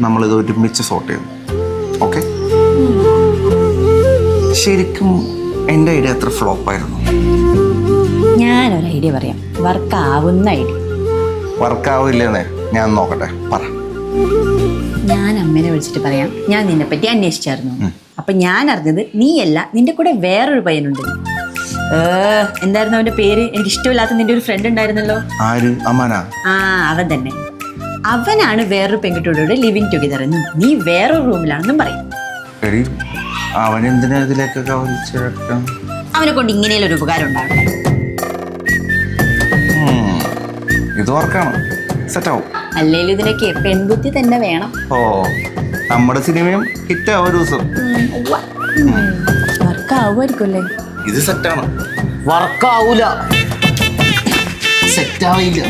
നമ്മളിത് ഒരുമിച്ച് സോർട്ട് ചെയ്യും ഓക്കെ ശരിക്കും എന്റെ ഐഡിയ അത്ര ഫ്ലോപ്പായിരുന്നു ഞാനൊരു ഐഡിയ പറയാം. വർക്ക് ആവുന്ന ഐഡിയ. വർക്ക് വർക്കാവില്ലെന്നേ ഞാൻ നോക്കട്ടെ. പറ. ഞാൻ അമ്മേനെ വിളിച്ചിട്ട് പറയാം. ഞാൻ നിന്നെ പറ്റി അന്വേഷിച്ചായിരുന്നു. അപ്പൊ ഞാൻ അറിഞ്ഞത് നീയല്ല നിന്റെ കൂടെ വേറൊരു പയ്യനുണ്ട്. എന്തായിരുന്നു അവന്റെ പേര്? എനിക്ക് ഇഷ്ടമില്ലാത്ത നിന്റെ ഒരു ഫ്രണ്ട് ഉണ്ടായിരുന്നല്ലോ. ആര്? അമാന. ആ അവൻ തന്നെ. അവനാണ് വേറൊരു പെൺകുട്ടിയോട് ലിവിങ് ടുഗദർ എന്നും. നീ വേറൊരു റൂമിലാണെന്നും പറയും. എടി അവൻ എന്തിനാ ഇതിലേക്കൊക്കെ വലിച്ചേക്കാം അവനെ കൊണ്ട് ഇങ്ങനെയുള്ള ഒരു ഉപകാരം ഉണ്ടാവട്ടെ. ഇത് സെറ്റാവും. അല്ലെങ്കിൽ ഇതിനൊക്കെ പെൺബുദ്ധി തന്നെ വേണം. ഓ നമ്മുടെ സിനിമയും ഹിറ്റാവും ഒരു ദിവസം. വർക്ക് സെറ്റ് ആണ് ഇത് സെറ്റാണ്. വർക്കാവൂല. സെറ്റാവില്ല